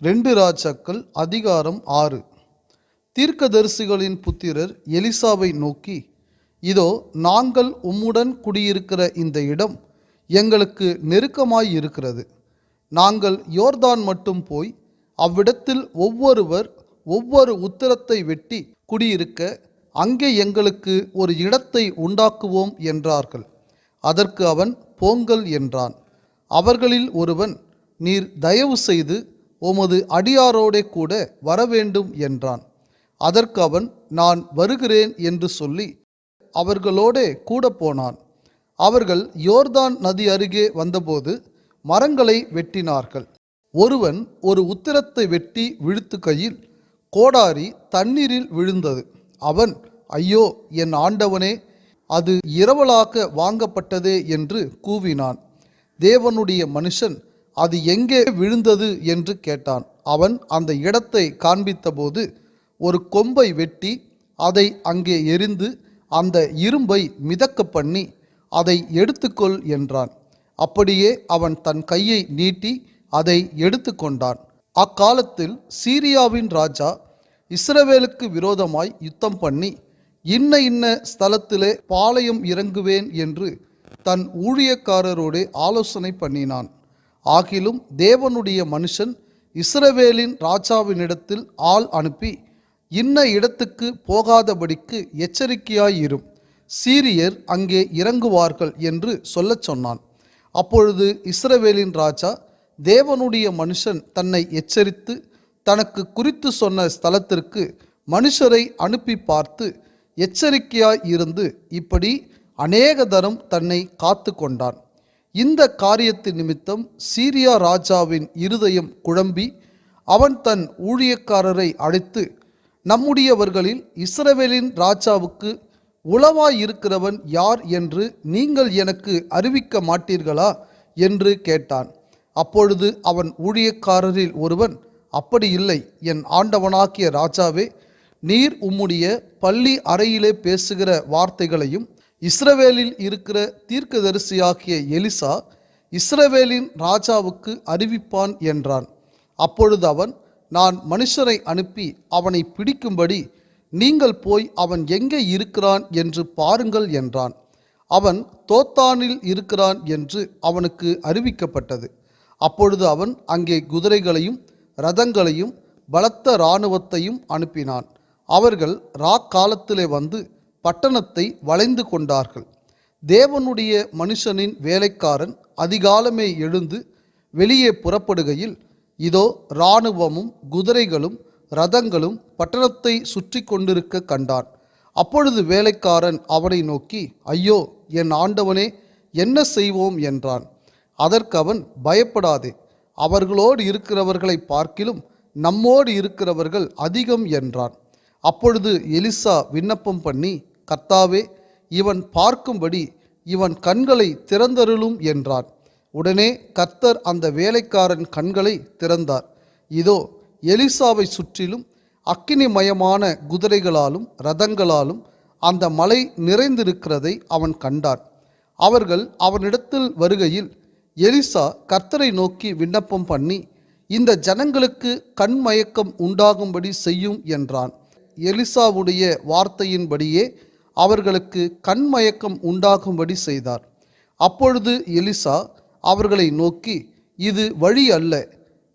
ரெண்டு ராஜாக்கள் அதிகாரம் ஆறு. தீர்க்கதரிசிகளின் புத்திரர் எலிசாவை நோக்கி இதோ நாங்கள் உம்முடன் குடியிருக்கிற இந்த இடம் எங்களுக்கு நெருக்கமாய் இருக்கிறது நாங்கள் யோர்தான் மட்டும் போய் அவ்விடத்தில் ஒவ்வொருவர் ஒவ்வொரு உத்தரத்தை வெட்டி குடியிருக்க அங்கே எங்களுக்கு ஒரு இடத்தை உண்டாக்குவோம் என்றார்கள். அதற்கு அவன் போங்கள் என்றான். அவர்களில் ஒருவன் நீர் தயவு செய்து உமது அடியாரோடே கூட வரவேண்டும் என்றான். அதற்கு அவன் நான் வருகிறேன் என்று சொல்லி அவர்களோடே கூட போனான். அவர்கள் யோர்தான் நதி அருகே வந்தபோது மரங்களை வெட்டினார்கள். ஒருவன் ஒரு உத்திரத்தை வெட்டி விழுத்து கையில் கோடாரி தண்ணீரில் விழுந்தது. அவன் ஐயோ என் ஆண்டவனே அது இரவலாக வாங்கப்பட்டதே என்று கூவினான். தேவனுடைய மனுஷன் அது எங்கே விழுந்தது என்று கேட்டான். அவன் அந்த இடத்தை காண்பித்தபோது ஒரு கொம்பை வெட்டி அதை அங்கே எரிந்து அந்த இரும்பை மிதக்க பண்ணி அதை எடுத்துக்கொள் என்றான். அப்படியே அவன் தன் கையை நீட்டி அதை எடுத்துக்கொண்டான் அக்காலத்தில் சீரியாவின் ராஜா இஸ்ரவேலுக்கு விரோதமாய் யுத்தம் பண்ணி இன்ன இன்ன ஸ்தலத்திலே பாளையம் இறங்குவேன் என்று தன் ஊழியக்காரரோடு ஆலோசனை பண்ணினான். ஆகிலும் தேவனுடைய மனுஷன் இஸ்ரவேலின் ராஜாவினிடத்தில் ஆள் அனுப்பி இன்ன இடத்துக்கு போகாதபடிக்கு எச்சரிக்கையாயிரும். சீரியர் அங்கே இறங்குவார்கள் என்று சொல்லச் சொன்னான். அப்பொழுது இஸ்ரவேலின் ராஜா தேவனுடைய மனுஷன் தன்னை எச்சரித்து தனக்கு குறித்து சொன்ன ஸ்தலத்திற்கு மனுஷரை அனுப்பி பார்த்து எச்சரிக்கையாய் இருந்து இப்படி அநேக தரம் தன்னை காத்து கொண்டான் இந்த காரியத்தின் நிமித்தம் சீரியா ராஜாவின் இருதயம் குழம்பி அவன் தன் ஊழியக்காரரை அழைத்து நம்முடையவர்களில் இஸ்ரவேலின் ராஜாவுக்கு உளவாயிருக்கிறவன் யார் என்று நீங்கள் எனக்கு அறிவிக்க மாட்டீர்களா? என்று கேட்டான். அப்பொழுது அவன் ஊழியக்காரரில் ஒருவன் அப்படி இல்லை என் ஆண்டவனாகிய ராஜாவே நீர் உம்முடைய பள்ளி அறையிலே பேசுகிற வார்த்தைகளையும் இஸ்ரவேலில் இருக்கிற தீர்க்கதரிசியாகிய எலிசா இஸ்ரவேலின் ராஜாவுக்கு அறிவிப்பான் என்றான். அப்பொழுது அவன் நான் மனுஷரை அனுப்பி அவனை பிடிக்கும்படி நீங்கள் போய் அவன் எங்கே இருக்கிறான் என்று பாருங்கள் என்றான். அவன் தோத்தானில் இருக்கிறான் என்று அவனுக்கு அறிவிக்கப்பட்டது. அப்பொழுது அவன் அங்கே குதிரைகளையும் ரதங்களையும் பலத்த இராணுவத்தையும் அனுப்பினான். அவர்கள் ராக்காலத்திலே வந்து பட்டணத்தை வளைந்து கொண்டார்கள். தேவனுடைய மனுஷனின் வேலைக்காரன் அதிகாலமே எழுந்து வெளியே புறப்படுகையில் இதோ இராணுவமும் குதிரைகளும் ரதங்களும் பட்டணத்தை சுற்றி கொண்டிருக்க கண்டான். அப்பொழுது வேலைக்காரன் அவனை நோக்கி ஐயோ என் ஆண்டவனே என்ன செய்வோம்? என்றான். அதற்கு அவன் பயப்படாதே அவர்களோடு இருக்கிறவர்களை பார்க்கிலும் நம்மோடு இருக்கிறவர்கள் அதிகம் என்றான். அப்பொழுது எலிசா விண்ணப்பம் பண்ணி கர்த்தாவே இவன் பார்க்கும்படி இவன் கண்களை திறந்தருளும் என்றான். உடனே கர்த்தர் அந்த வேலைக்காரன் கண்களை திறந்தார். இதோ எலிசாவை சுற்றிலும் அக்கினிமயமான குதிரைகளாலும் ரதங்களாலும் அந்த மலை நிறைந்திருக்கிறதை அவன் கண்டான். அவர்கள் அவனிடத்தில் வருகையில் எலிசா கர்த்தரை நோக்கி விண்ணப்பம் பண்ணி இந்த ஜனங்களுக்கு கண்மயக்கம் உண்டாகும்படி செய்யும் என்றான். எலிசாவுடைய வார்த்தையின்படியே அவர்களுக்கு கண்மயக்கம் உண்டாகும்படி செய்தார். அப்பொழுது எலிசா அவர்களை நோக்கி இது வழி அல்ல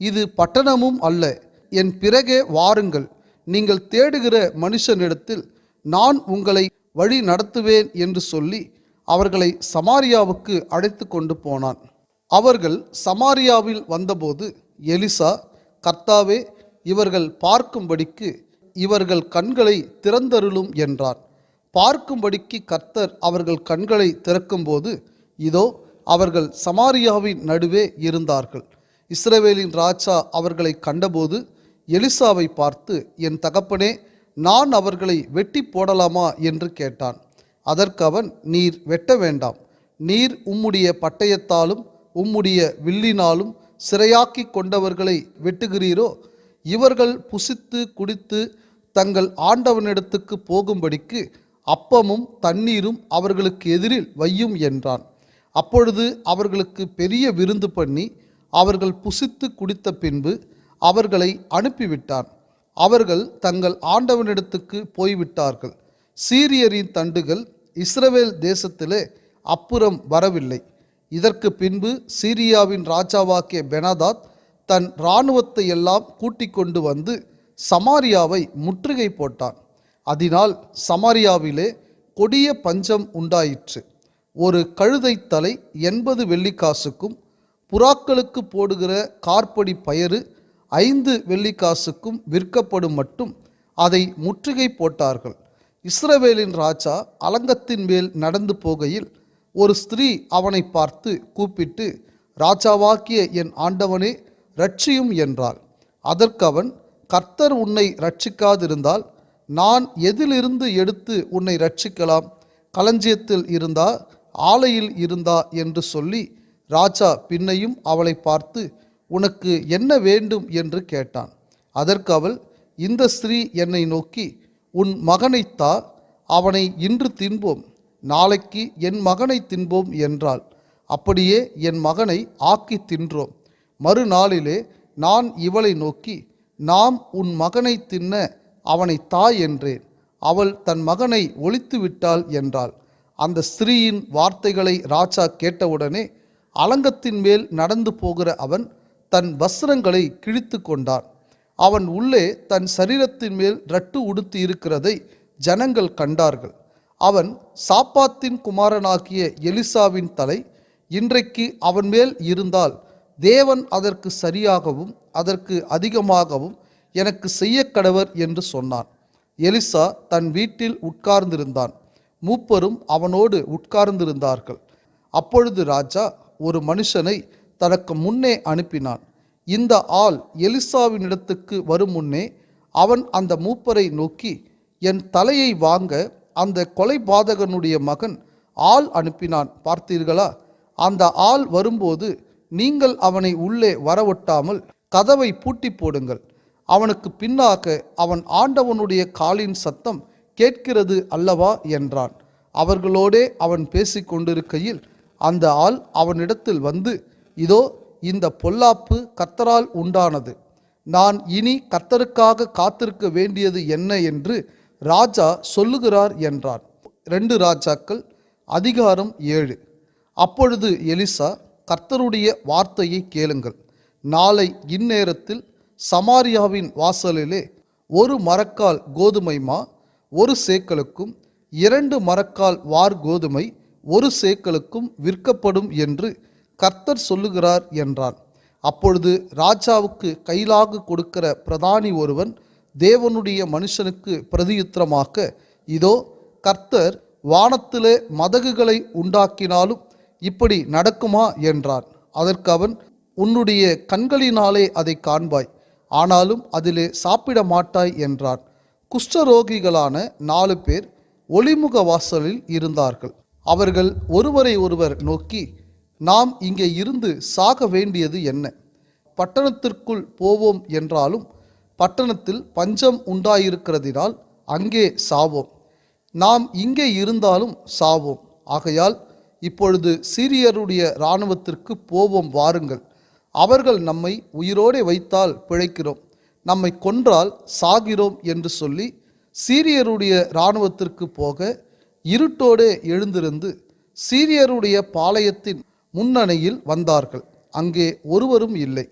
இது பட்டணமும் அல்ல என் பிறகே வாருங்கள். நீங்கள் தேடுகிற மனுஷனிடத்தில் நான் உங்களை வழி நடத்துவேன் என்று சொல்லி அவர்களை சமாரியாவுக்கு அழைத்து கொண்டு போனான். அவர்கள் சமாரியாவில் வந்தபோது எலிசா கர்த்தாவே இவர்கள் பார்க்கும்படிக்கு இவர்கள் கண்களை திறந்தருளும் என்றார். பார்க்கும்படிக்கு கர்த்தர் அவர்கள் கண்களை திறக்கும்போது இதோ அவர்கள் சமாரியாவின் நடுவே இருந்தார்கள். இஸ்ரவேலின் ராஜா அவர்களை கண்டபோது எலிசாவை பார்த்து என் தகப்பனே நான் அவர்களை வெட்டி போடலாமா? என்று கேட்டான். அதற்கு அவன் நீர் வெட்ட வேண்டாம். நீர் உம்முடைய பட்டயத்தாலும் உம்முடைய வில்லினாலும் சிறையாக்கி கொண்டவர்களை வெட்டுகிறீரோ? இவர்கள் புசித்து குடித்து தங்கள் ஆண்டவனிடத்துக்கு போகும்படிக்கு அப்பமும் தண்ணீரும் அவர்களுக்கு எதிரில் வையும் என்றான். அப்பொழுது அவர்களுக்கு பெரிய விருந்து பண்ணி அவர்கள் புசித்து குடித்த பின்பு அவர்களை அனுப்பிவிட்டான். அவர்கள் தங்கள் ஆண்டவனிடத்துக்கு போய்விட்டார்கள். சீரியரின் தண்டுகள் இஸ்ரவேல் தேசத்திலே அப்புறம் வரவில்லை. இதற்கு பின்பு சீரியாவின் ராஜாவாக்கிய பெனாதாத் தன் இராணுவத்தை எல்லாம் கூட்டிக் கொண்டு வந்து சமாரியாவை முற்றுகை போட்டான். அதனால் சமாரியாவிலே கொடிய பஞ்சம் உண்டாயிற்று. ஒரு கழுதை தலை எண்பது வெள்ளிக்காசுக்கும் புறாக்களுக்கு போடுகிற கார்படி பயறு ஐந்து வெள்ளிக்காசுக்கும் விற்கப்படும் மட்டும் அதை முற்றுகை போட்டார்கள். இஸ்ரவேலின் ராஜா அலங்கத்தின் மேல் நடந்து போகையில் ஒரு ஸ்திரீ அவனை பார்த்து கூப்பிட்டு ராஜாவாக்கிய என் ஆண்டவனே ரட்சியும் என்றாள். அதற்கு அவன் கர்த்தர் உன்னை ரட்சிக்காதிருந்தால் நான் எதிலிருந்து எடுத்து உன்னை ரட்சிக்கலாம் களஞ்சியத்தில் இருந்தா ஆலையில் இருந்தா என்று சொல்லி ராஜா பின்னையும் அவளை பார்த்து உனக்கு என்ன வேண்டும்? என்று கேட்டான். அதற்கு அவள் இந்த ஸ்திரீ என்னை நோக்கி உன் மகனைத் தா அவனை இன்று தின்போம். நாளைக்கு என் மகனை தின்போம் என்றாள். அப்படியே என் மகனை ஆக்கி தின்றோம். மறுநாளிலே நான் இவளை நோக்கி நாம் உன் மகனை தின்ன அவனை தாய் என்றேன். அவள் தன் மகனை ஒழித்து விட்டாள் என்றாள். அந்த ஸ்திரீயின் வார்த்தைகளை ராஜா கேட்டவுடனே அலங்கத்தின் மேல் நடந்து போகிற அவன் தன் வஸ்திரங்களை கிழித்து கொண்டான். அவன் உள்ளே தன் சரீரத்தின் மேல் ரட்டு உடுத்தி இருக்கிறதை ஜனங்கள் கண்டார்கள். அவன் சாப்பாத்தின் குமாரனாகிய எலிசாவின் தலை இன்றைக்கு அவன் மேல் இருந்தால் தேவன் அதற்கு சரியாகவும் அதற்கு அதிகமாகவும் எனக்கு செய்ய கடவர் என்று சொன்னான். எலிசா தன் வீட்டில் உட்கார்ந்திருந்தான். மூப்பரும் அவனோடு உட்கார்ந்திருந்தார்கள். அப்பொழுது ராஜா ஒரு மனுஷனை தனக்கு முன்னே அனுப்பினான். இந்த ஆள் எலிசாவினிடத்துக்கு வரும் முன்னே அவன் அந்த மூப்பரை நோக்கி என் தலையை வாங்க அந்த கொலைபாதகனுடைய மகன் ஆள் அனுப்பினான் பார்த்தீர்களா? அந்த ஆள் வரும்போது நீங்கள் அவனை உள்ளே வரவொட்டாமல் கதவை பூட்டி போடுங்கள். அவனுக்கு பின்னாக அவன் ஆண்டவனுடைய காலின் சத்தம் கேட்கிறது அல்லவா என்றான். அவர்களோடே அவன் பேசிக்கொண்டிருக்கையில் அந்த ஆள் அவனிடத்தில் வந்து இதோ இந்த பொல்லாப்பு கத்தரால் உண்டானது. நான் இனி கத்தருக்காக காத்திருக்க வேண்டியது என்ன என்று ராஜா சொல்லுகிறார் என்றான். ரெண்டு ராஜாக்கள் அதிகாரம் ஏழு. அப்பொழுது எலிசா கர்த்தருடைய வார்த்தையை கேளுங்கள். நாளை இந்நேரத்தில் சமாரியாவின் வாசலிலே ஒரு மரக்கால் கோதுமை மா ஒரு சேக்கலுக்கும் இரண்டு மரக்கால் வார் கோதுமை ஒரு சேக்கலுக்கும் விற்கப்படும் என்று கர்த்தர் சொல்லுகிறார் என்றான். அப்பொழுது ராஜாவுக்கு கைலாகு கொடுக்கிற பிரதானி ஒருவன் தேவனுடைய மனுஷனுக்கு பிரதியுத்திரமாக இதோ கர்த்தர் வானத்திலே மதகுகளை உண்டாக்கினாலும் இப்படி நடக்குமா என்றான். அதற்கு அவன் உன்னுடைய கண்களினாலே அதை காண்பாய் ஆனாலும் அதிலே சாப்பிட மாட்டாய் என்றான். குஷ்டரோகிகளான நாலு பேர் ஒளிமுக வாசலில் இருந்தார்கள். அவர்கள் ஒருவரை ஒருவர் நோக்கி நாம் இங்கே இருந்து சாக வேண்டியது என்ன? பட்டணத்திற்குள் போவோம் என்றாலும் பட்டணத்தில் பஞ்சம் உண்டாயிருக்கிறதினால் அங்கே சாவோம். நாம் இங்கே இருந்தாலும் சாவோம். ஆகையால் இப்பொழுது சீரியருடைய இராணுவத்திற்கு போவோம் வாருங்கள். அவர்கள் நம்மை உயிரோடே வைத்தால் பிழைக்கிறோம். நம்மை கொன்றால் சாகிறோம் என்று சொல்லி சீரியருடைய இராணுவத்திற்கு போக இருட்டோடே எழுந்திருந்து சீரியருடைய பாளையத்தின் முன்னணியில் வந்தார்கள். அங்கே ஒருவரும் இல்லை.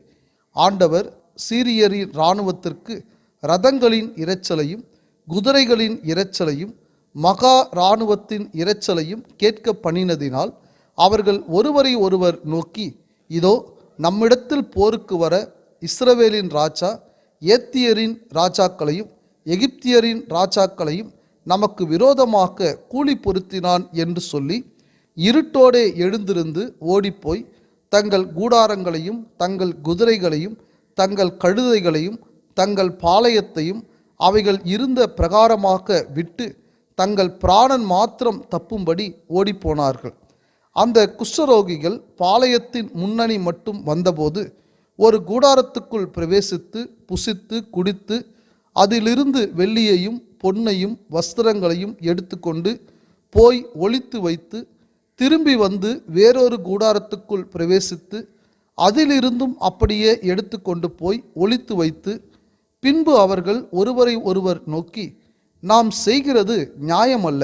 ஆண்டவர் சீரியரின் இராணுவத்திற்கு ரதங்களின் இரைச்சலையும் குதிரைகளின் இரைச்சலையும் மகா இராணுவத்தின் இரைச்சலையும் கேட்க பணினதினால் அவர்கள் ஒருவரை ஒருவர் நோக்கி இதோ நம்மிடத்தில் போருக்கு வர இஸ்ரவேலின் ராஜா ஏத்தியரின் ராஜாக்களையும் எகிப்தியரின் ராஜாக்களையும் நமக்கு விரோதமாக கூலி பொருத்தினான் என்று சொல்லி இருட்டோடே எழுந்திருந்து ஓடிப்போய் தங்கள் கூடாரங்களையும் தங்கள் குதிரைகளையும் தங்கள் கழுதைகளையும் தங்கள் பாளையத்தையும் அவைகள் இருந்த பிரகாரமாக விட்டு தங்கள் பிராணன் மாத்திரம் தப்பும்படி ஓடிப்போனார்கள். அந்த குஷ்டரோகிகள் பாளையத்தின் முன்னணி மட்டும் வந்தபோது ஒரு கூடாரத்துக்குள் பிரவேசித்து புசித்து குடித்து அதிலிருந்து வெள்ளியையும் பொன்னையும் வஸ்திரங்களையும் எடுத்துக்கொண்டு போய் ஒளித்து வைத்து திரும்பி வந்து வேறொரு கூடாரத்துக்குள் பிரவேசித்து அதிலிருந்தும் அப்படியே எடுத்துக்கொண்டு போய் ஒழித்து வைத்து பின்பு அவர்கள் ஒருவரை ஒருவர் நோக்கி நாம் செய்கிறது நியாயமல்ல.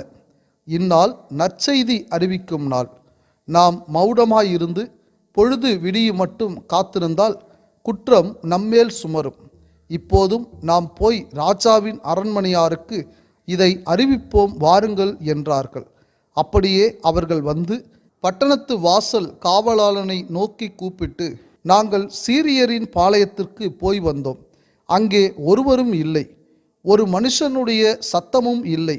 இந்நாள் நற்செய்தி அறிவிக்கும் நாள். நாம் மௌடமாயிருந்து பொழுது விடியும் மட்டும் காத்திருந்தால் குற்றம் நம்மேல் சுமரும். இப்போதும் நாம் போய் ராஜாவின் அரண்மனையாருக்கு இதை அறிவிப்போம் வாருங்கள் என்றார்கள். அப்படியே அவர்கள் வந்து பட்டணத்து வாசல் காவலாளனை நோக்கி கூப்பிட்டு நாங்கள் சீரியரின் பாளையத்திற்கு போய் வந்தோம். அங்கே ஒருவரும் இல்லை. ஒரு மனுஷனுடைய சத்தமும் இல்லை.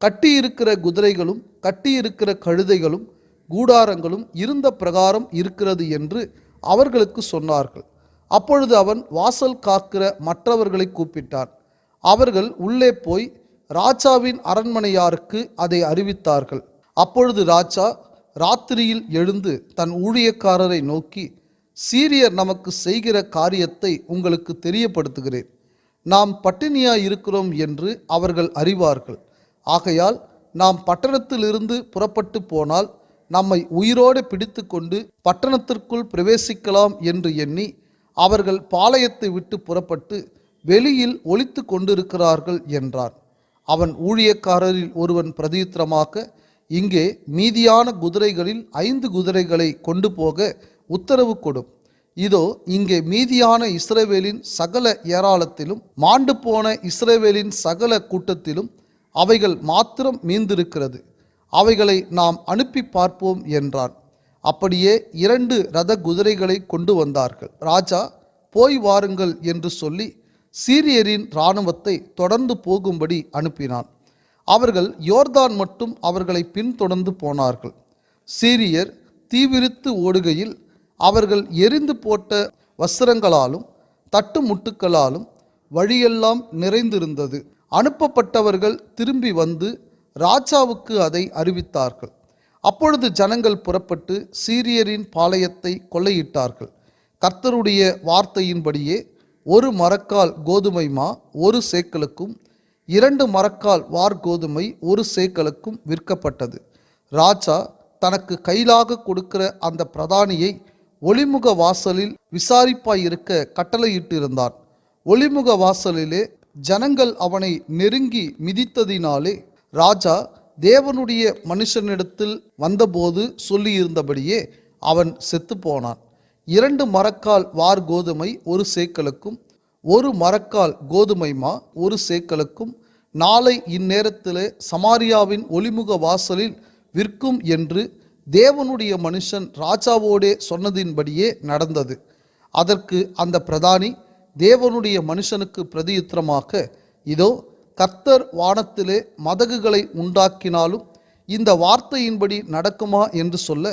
கட்டியிருக்கிற குதிரைகளும் கட்டியிருக்கிற கழுதைகளும் கூடாரங்களும் இருந்த பிரகாரம் இருக்கிறது என்று அவர்களுக்கு சொன்னார்கள். அப்பொழுது அவன் வாசல் காக்கிற மற்றவர்களை கூப்பிட்டான். அவர்கள் உள்ளே போய் ராஜாவின் அரண்மனையாருக்கு அதை அறிவித்தார்கள். அப்பொழுது ராஜா ராத்திரியில் எழுந்து தன் ஊழியக்காரரை நோக்கி சீரியர் நமக்கு செய்கிற காரியத்தை உங்களுக்கு தெரியப்படுத்துகிறேன். நாம் பட்டினியாய் இருக்கிறோம் என்று அவர்கள் அறிவார்கள். ஆகையால் நாம் பட்டணத்திலிருந்து புறப்பட்டு போனால் நம்மை உயிரோடு பிடித்து கொண்டு பட்டணத்திற்குள் பிரவேசிக்கலாம் என்று எண்ணி அவர்கள் பாளையத்தை விட்டு புறப்பட்டு வெளியில் ஒழித்து கொண்டிருக்கிறார்கள் என்றான். அவன் ஊழியக்காரரில் ஒருவன் பிரதியுத்திரமாக இங்கே மீதியான குதிரைகளில் ஐந்து குதிரைகளை கொண்டு போக உத்தரவு கொடும் இதோ இங்கே மீதியான இஸ்ரேவேலின் சகல ஏராளத்திலும் மாண்டு போன இஸ்ரேவேலின் சகல கூட்டத்திலும் அவைகள் மாத்திரம் மீந்திருக்கிறது. அவைகளை நாம் அனுப்பி பார்ப்போம் என்றான். அப்படியே இரண்டு ரத குதிரைகளை கொண்டு வந்தார்கள். ராஜா போய் வாருங்கள் என்று சொல்லி சீரியரின் இராணுவத்தை தொடர்ந்து போகும்படி அனுப்பினான். அவர்கள் யோர்தான் மட்டும் அவர்களை பின்தொடர்ந்து போனார்கள். சீரியர் தீவிரித்து ஓடுகையில் அவர்கள் எரிந்து போட்ட வஸ்திரங்களாலும் தட்டு முட்டுக்களாலும் வழியெல்லாம் நிறைந்திருந்தது. அனுப்பப்பட்டவர்கள் திரும்பி வந்து ராஜாவுக்கு அதை அறிவித்தார்கள். அப்பொழுது ஜனங்கள் புறப்பட்டு சீரியரின் பாளையத்தை கொள்ளையிட்டார்கள். கர்த்தருடைய வார்த்தையின்படியே ஒரு மரக்கால் கோதுமை மா ஒரு சேக்கலுக்கும் இரண்டு மரக்கால் வார் கோதுமை ஒரு சேக்கலுக்கும் விற்கப்பட்டது. ராஜா தனக்கு கையிலாக கொடுக்கிற அந்த பிரதானியை ஒளிமுக வாசலில் விசாரிப்பாயிருக்க கட்டளையிட்டிருந்தான். ஒளிமுக வாசலிலே ஜனங்கள் அவனை நெருங்கி மிதித்ததினாலே ராஜா தேவனுடைய மனுஷனிடத்தில் வந்தபோது சொல்லியிருந்தபடியே அவன் செத்துப்போனான். இரண்டு மரக்கால் வார் கோதுமை ஒரு சேக்கலுக்கும் ஒரு மரக்கால் கோதுமை மா ஒரு சேக்கலுக்கும் நாளை இந்நேரத்திலே சமாரியாவின் ஒளிமுக வாசலில் விற்கும் என்று தேவனுடைய மனுஷன் ராஜாவோடே சொன்னதின்படியே நடந்தது. அதற்கு அந்த பிரதானி தேவனுடைய மனுஷனுக்கு பிரதியுத்திரமாக இதோ கர்த்தர் வானத்திலே மதகுகளை உண்டாக்கினாலும் இந்த வார்த்தையின்படி நடக்குமா என்று சொல்ல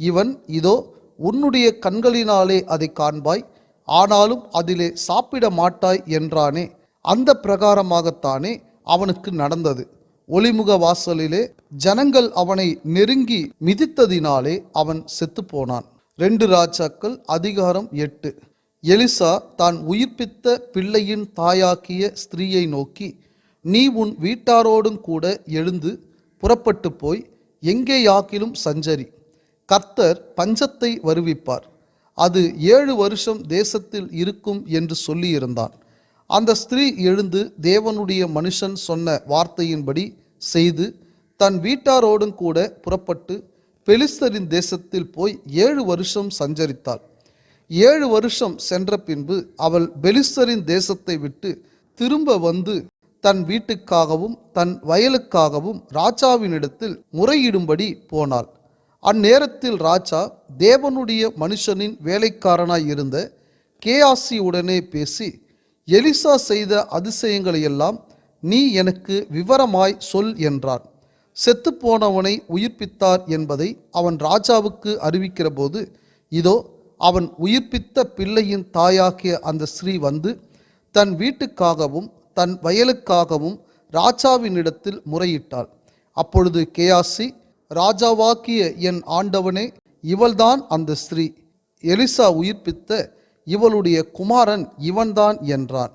இவன் இதோ உன்னுடைய கண்களினாலே அதை காண்பாய் ஆனாலும் அதிலே சாப்பிட மாட்டாய் என்றானே அந்த பிரகாரமாகத்தானே அவனுக்கு நடந்தது. ஒளிமுக வாசலிலே ஜனங்கள் அவனை நெருங்கி மிதித்ததினாலே அவன் செத்துப்போனான். ரெண்டு ராஜாக்கள் அதிகாரம் எட்டு. எலிசா தான் உயிர்ப்பித்த பிள்ளையின் தாயாக்கிய ஸ்திரீயை நோக்கி நீ உன் வீட்டாரோடும் கூட எழுந்து புறப்பட்டு போய் எங்கேயாக்கிலும் சஞ்சரி. கர்த்தர் பஞ்சத்தை வருவிப்பார். அது ஏழு வருஷம் தேசத்தில் இருக்கும் என்று சொல்லியிருந்தான். அந்த ஸ்திரீ எழுந்து தேவனுடைய மனுஷன் சொன்ன வார்த்தையின்படி செய்து தன் வீட்டாரோடும் கூட புறப்பட்டு பெலிஸ்தரின் தேசத்தில் போய் ஏழு வருஷம் சஞ்சரித்தாள். ஏழு வருஷம் சென்ற பின்பு அவள் பெலிஸ்தரின் தேசத்தை விட்டு திரும்ப வந்து தன் வீட்டுக்காகவும் தன் வயலுக்காகவும் ராஜாவினிடத்தில் முறையிடும்படி போனாள். அந்நேரத்தில் ராஜா தேவனுடைய மனுஷனின் வேலைக்காரனாய் இருந்த கேயாசி உடனே பேசி எலிசா செய்த அதிசயங்களையெல்லாம் நீ எனக்கு விவரமாய் சொல் என்றார் செத்துப்போனவனை உயிர்ப்பித்தார் என்பதை அவன் ராஜாவுக்கு அறிவிக்கிறபோது இதோ அவன் உயிர்ப்பித்த பிள்ளையின் தாயாகிய அந்த ஸ்ரீ வந்து தன் வீட்டுக்காகவும் தன் வயலுக்காகவும் ராஜாவினிடத்தில் முறையிட்டாள். அப்பொழுது கேயாசி ராஜாவாக்கிய என் ஆண்டவனே இவள்தான் அந்த ஸ்திரீ எலிசா உயிர்ப்பித்த இவளுடைய குமாரன் இவன்தான் என்றான்.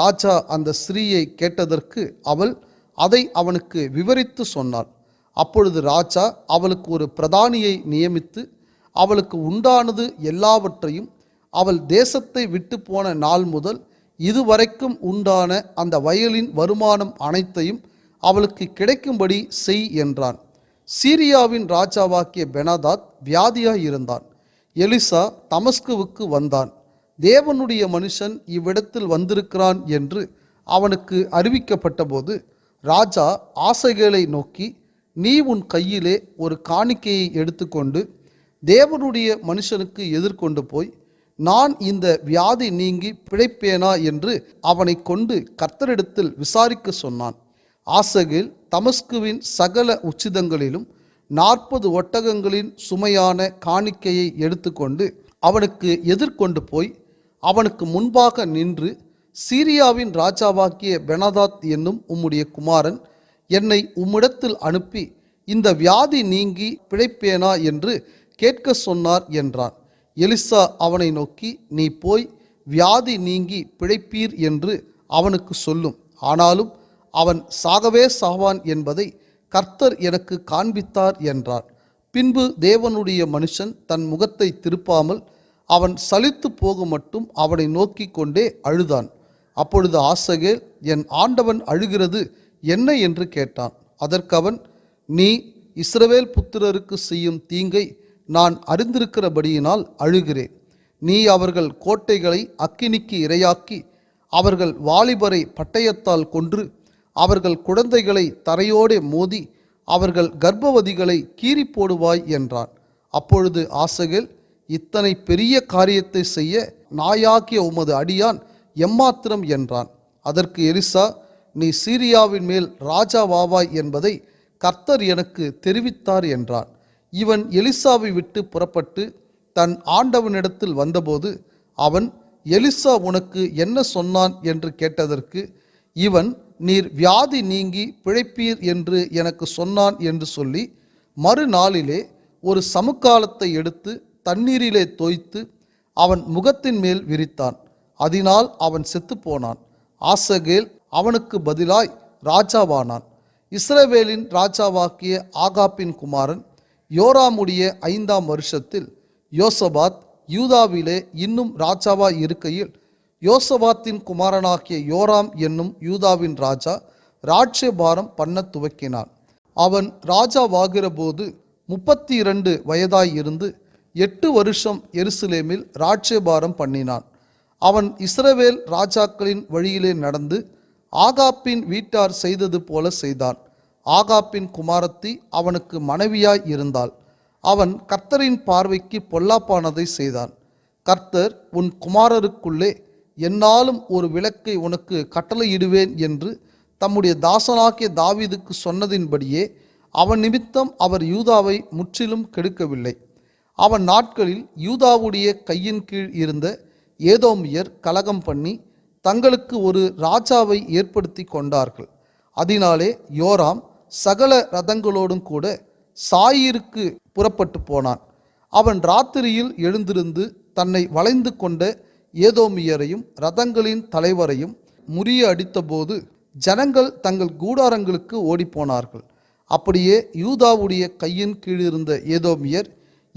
ராஜா அந்த ஸ்திரீயை கேட்டதற்கு அவள் அதை அவனுக்கு விவரித்து சொன்னாள். அப்பொழுது ராஜா அவளுக்கு ஒரு பிரதானியை நியமித்து அவளுக்கு உண்டானது எல்லாவற்றையும் அவள் தேசத்தை விட்டு போன நாள் முதல் இதுவரைக்கும் உண்டான அந்த வயலின் வருமானம் அனைத்தையும் அவளுக்கு கிடைக்கும்படி செய் என்றான். சீரியாவின் ராஜாவாக்கிய பெனாதாத் வியாதியாய் இருந்தான் எலிசா தமஸ்குவுக்கு வந்தான். தேவனுடைய மனுஷன் இவ்விடத்தில் வந்திருக்கிறான் என்று அவனுக்கு அறிவிக்கப்பட்டபோது ராஜா ஆசைகளை நோக்கி நீ உன் கையிலே ஒரு காணிக்கையை எடுத்துக்கொண்டு தேவனுடைய மனுஷனுக்கு எதிர்கொண்டு போய் நான் இந்த வியாதி நீங்கி பிழைப்பேனா? என்று அவனை கொண்டு கர்த்தரிடத்தில் விசாரிக்க சொன்னான். ஆசகில் தமஸ்குவின் சகல உச்சிதங்களிலும் நாற்பது ஒட்டகங்களின் சுமையான காணிக்கையை எடுத்துக்கொண்டு அவனுக்கு எதிர்கொண்டு போய் அவனுக்கு முன்பாக நின்று சீரியாவின் ராஜாவாக்கிய பெனதாத் என்னும் உம்முடைய குமாரன் என்னை உம்மிடத்தில் அனுப்பி இந்த வியாதி நீங்கி பிழைப்பேனா என்று கேட்க சொன்னார் என்றான். எலிசா அவனை நோக்கி நீ போய் வியாதி நீங்கி பிழைப்பீர் என்று அவனுக்கு சொல்லும். ஆனாலும் அவன் சாகவே சாவான் என்பதை கர்த்தர் எனக்கு காண்பித்தார் என்றார் பின்பு தேவனுடைய மனுஷன் தன் முகத்தை திருப்பாமல் அவன் சலித்து போக மட்டும் அவனை நோக்கி கொண்டே அழுதான். அப்பொழுது ஆசகேல் என் ஆண்டவன் அழுகிறது என்ன என்று கேட்டான். அதற்கவன் நீ இஸ்ரவேல் புத்திரருக்கு செய்யும் தீங்கை நான் அறிந்திருக்கிறபடியினால் அழுகிறேன். நீ அவர்கள் கோட்டைகளை அக்கினிக்கு இரையாக்கி அவர்கள் வாலிபரை பட்டயத்தால் கொன்று அவர்கள் குழந்தைகளை தரையோடே மோதி அவர்கள் கர்ப்பவதிகளை கீறி போடுவாய் என்றான். அப்பொழுது ஆசகேல் இத்தனை பெரிய காரியத்தை செய்ய நாயாக்கிய உமது அடியான் எம்மாத்திரம் என்றான். அதற்கு எலிசா நீ சீரியாவின் மேல் ராஜாவாவாய் என்பதை கர்த்தர் எனக்கு தெரிவித்தார் என்றான். இவன் எலிசாவை விட்டு புறப்பட்டு தன் ஆண்டவனிடத்தில் வந்தபோது அவன் எலிசா உனக்கு என்ன சொன்னான்? என்று கேட்டதற்கு இவன் நீர் வியாதி நீங்கி பிழைப்பீர் என்று எனக்கு சொன்னான் என்று சொல்லி மறுநாளிலே ஒரு சமுக்காலத்தை எடுத்து தண்ணீரிலே தோய்த்து அவன் முகத்தின் மேல் விரித்தான். அதனால் அவன் செத்துப்போனான். ஆசகேல் அவனுக்கு பதிலாய் ராஜாவானான். இஸ்ரவேலின் ராஜாவாக்கிய ஆகாப்பின் குமாரன் யோராமுடைய ஐந்தாம் வருஷத்தில் யோசபாத் யூதாவிலே இன்னும் ராஜாவாய் இருக்கையில் யோசபாத்தின் குமாரனாகிய யோராம் என்னும் யூதாவின் ராஜா ராட்சபாரம் பண்ண துவக்கினான். அவன் ராஜாவாகிறபோது முப்பத்தி இரண்டு வயதாயிருந்து எட்டு வருஷம் எருசலேமில் ராட்சேபாரம் பண்ணினான். அவன் இஸ்ரவேல் ராஜாக்களின் வழியிலே நடந்து ஆகாப்பின் வீட்டார் செய்தது போல செய்தான். ஆகாப்பின் குமாரத்தி அவனுக்கு மனைவியாய் இருந்தாள். அவன் கர்த்தரின் பார்வைக்கு பொல்லாப்பானதை செய்தான். கர்த்தர் உன் குமாரருக்குள்ளே என்னாலும் ஒரு விளக்கை உனக்கு கட்டளையிடுவேன் என்று தம்முடைய தாசனாகிய தாவீதுக்கு சொன்னதின்படியே அவன் நிமித்தம் அவர் யூதாவை முற்றிலும் கெடுக்கவில்லை. அவன் நாட்களில் யூதாவுடைய கையின் கீழ் இருந்த ஏதோமியர் கலகம் பண்ணி தங்களுக்கு ஒரு ராஜாவை ஏற்படுத்தி கொண்டார்கள். அதனாலே யோராம் சகல ரதங்களோடும் கூட சாயிருக்கு புறப்பட்டு போனான். அவன் ராத்திரியில் எழுந்திருந்து தன்னை வளைந்து கொண்ட ஏதோமியரையும் ரதங்களின் தலைவரையும் முறிய அடித்தபோது ஜனங்கள் தங்கள் கூடாரங்களுக்கு ஓடிப்போனார்கள் அப்படியே யூதாவுடைய கையின் கீழிருந்த ஏதோமியர்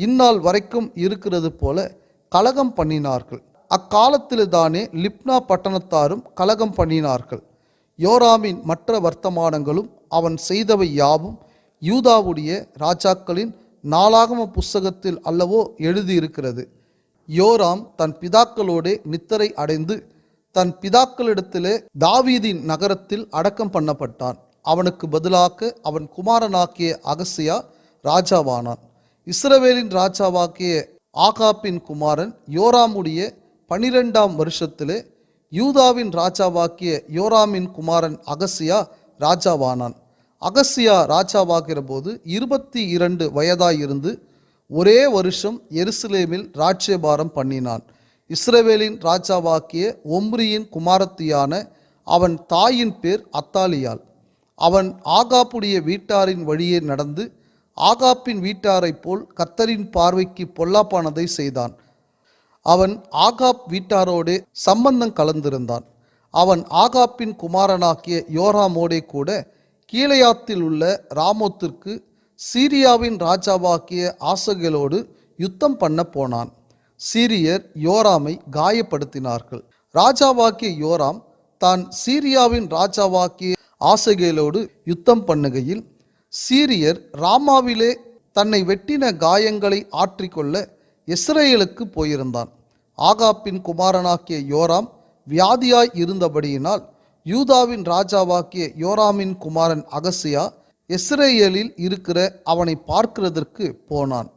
இந்நாள் வரைக்கும் இருக்கிறது போல கலகம் பண்ணினார்கள். அக்காலத்தில்தானே லிப்னா பட்டணத்தாரும் கலகம் பண்ணினார்கள். யோராமின் மற்ற வர்த்தமானங்களும் அவன் செய்தவை யாவும் யூதாவுடைய ராஜாக்களின் நாளாகம புஸ்தகத்தில் அல்லவோ எழுதியிருக்கிறது. யோராம் தன் பிதாக்களோடே நித்தரை அடைந்து தன் பிதாக்களிடத்திலே தாவீதின் நகரத்தில் அடக்கம் பண்ணப்பட்டான். அவனுக்கு பதிலாக அவன் குமாரனாக்கிய அகசியா ராஜாவானான். இஸ்ரவேலின் ராஜாவாக்கிய ஆகாப்பின் குமாரன் யோராமுடைய பனிரெண்டாம் வருஷத்திலே யூதாவின் ராஜாவாக்கிய யோராமின் குமாரன் அகசியா ராஜாவானான். அகசியா ராஜாவாகிற போது இருபத்தி இரண்டு வயதாயிருந்து ஒரே வருஷம் எருசலேமில் ராஜ்யபாரம் பண்ணினான். இஸ்ரவேலின் ராஜாவாக்கிய ஒம்ரியின் குமாரத்தியான அவன் தாயின் பேர் அத்தாலியால் அவன் ஆகாப்புடைய வீட்டாரின் வழியே நடந்து ஆகாப்பின் வீட்டாரைப் போல் கத்தரின் பார்வைக்கு பொல்லாப்பானதை செய்தான். அவன் ஆகாப் வீட்டாரோடே சம்பந்தம் கலந்திருந்தான். அவன் ஆகாப்பின் குமாரனாக்கிய யோராமோடே கூட கீழையாத்தில் உள்ள ராமோத்திற்கு சீரியாவின் ராஜாவாகிய ஆசகலோடு யுத்தம் பண்ண போனான். சீரியர் யோராமை காயப்படுத்தினார்கள். ராஜாவாக்கிய யோராம் தான் சீரியாவின் ராஜாவாக்கிய ஆசைகளோடு யுத்தம் பண்ணுகையில் சீரியர் ராமாவிலே தன்னை வெட்டின காயங்களை ஆற்றிக்கொள்ள இஸ்ரேலுக்கு போயிருந்தான். ஆகாப்பின் குமாரனாகிய யோராம் வியாதியாய் இருந்தபடியினால் யூதாவின் ராஜாவாக்கிய யோராமின் குமாரன் அகசியா இஸ்ரேலில் இருக்கிற அவனை பார்க்கிறதற்கு போனான்.